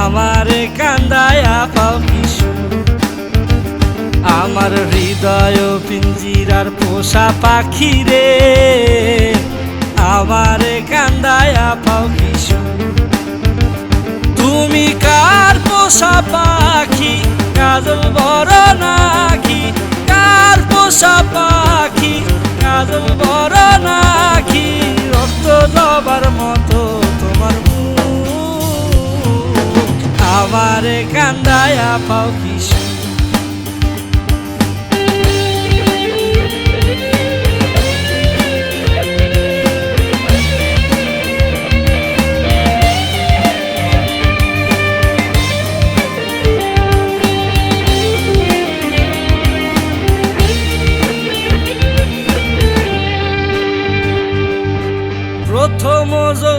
আমারে কান্দায়া পাও কিশু আমার হৃদয় পিঞ্জিরার পোষা পাখি রে। আমারে কান্দায়া পাও কিশু তুমি কার পোষা পাখি? কাজল বড় নাকি? কার পোষা পাখি? কাজল বড় নাকি? রক্ত জবার মতো তোমার মুখ। আমারে কান্দায়া পাও কিশোর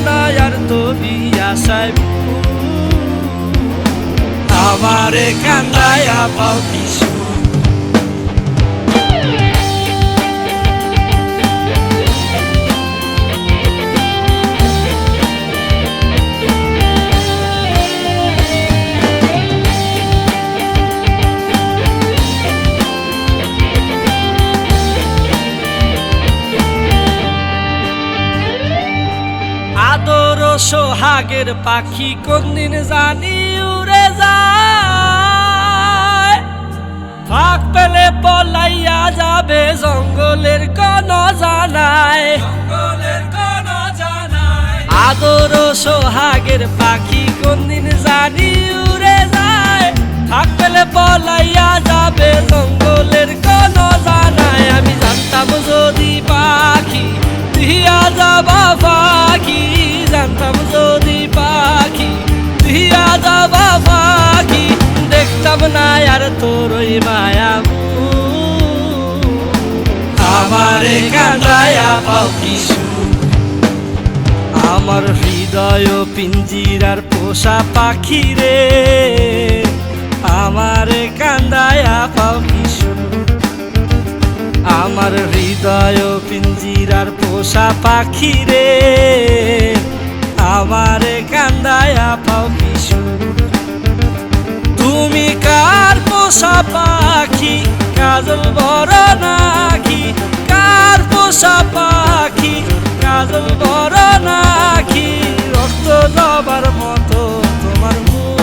না আর তো বিয়াসায় আমারে কান্দায়া পাও কিশোর সোহাগের পাখি কোনদিন জানি উড়ে যায়। ফাঁক পেলে পলাইয়া যাবে জঙ্গলের কোন জানায় আদর সোহাগের পাখি কোনদিন জানি উড়ে যায়। ফাঁক পেলে পলাইয়া যাবে জঙ্গলের কোন জানায় আমি জানতাম যদি পাখি দিয়া যাবা জানতাম যদি পাখি দিয়া যাবা পাখি দেখতাম না আর তোর ওই মায়া আমারে কাঁদায়া পাও কিশু আমার হৃদয় পিঞ্জিরার পোষা পাখি রে। আমারে কান্দায়া পাও কিশোর আমার হৃদয় পিঞ্জিরার পোষা পাখি রে। পাখি, কাজল বড় নাকি? কার পোষা পাখি, কাজল বড় নাকি? রক্ত জবার মতো তোমার মুখ।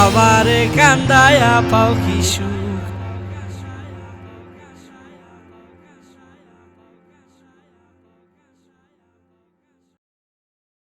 আবার কান্দায়া পাও কিশোর